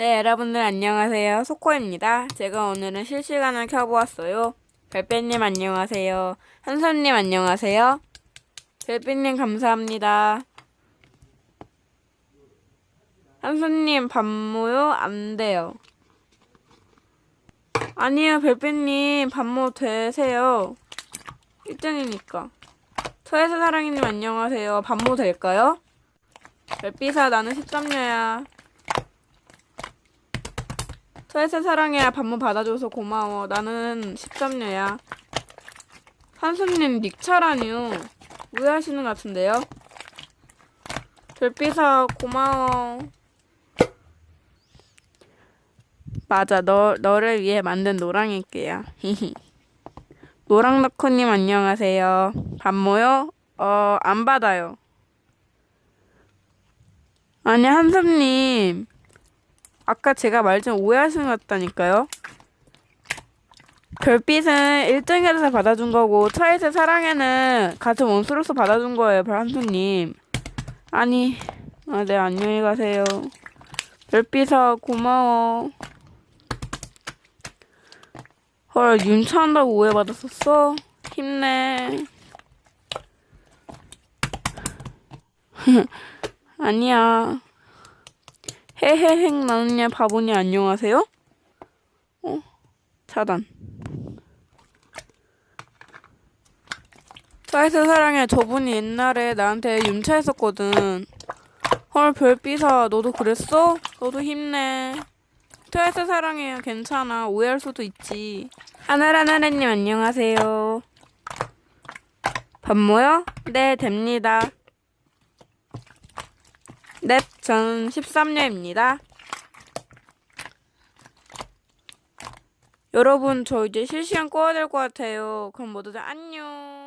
네, 여러분들 안녕하세요. 소코입니다. 제가 오늘은 실시간을 켜보았어요. 별빛님 안녕하세요. 한선님 안녕하세요. 별빛님 감사합니다. 한선님 반모요? 안 돼요. 아니요, 별빛님 반모 되세요. 1등이니까. 토에서 사랑이님 안녕하세요. 반모 될까요? 별빛아 나는 13녀야. 토에서 사랑해야 반모 받아줘서 고마워. 나는 13녀야. 한수님 닉차라니요. 오해하시는 것 같은데요? 별빛아 고마워. 맞아, 너 너를 위해 만든 노랑일게야. 히히. 노랑너코님 안녕하세요. 반모요? 어, 안 받아요. 아니 한섭님 아까 제가 말 좀 오해하신 것 같다니까요. 별빛은 1등에서 받아준 거고 차에서 사랑에는 같은 원수로서 받아준 거예요. 별한수님. 아니 아, 네 안녕히 가세요. 별빛아 고마워. 헐 윤차한다고 오해받았었어? 힘내. 아니야. 헤헤행 나는냐 바보니 안녕하세요? 어? 차단. 차에서 사랑해 저분이 옛날에 나한테 윤차했었거든. 헐 별빛아 너도 그랬어? 너도 힘내. 차에서 사랑해요 괜찮아 오해할 수도 있지. 하늘하늘님 안녕하세요. 밥 모여? 네 됩니다. 넵, 저는 13녀입니다. 여러분, 저 이제 실시간 꺼야 될 것 같아요. 그럼 모두들 안녕.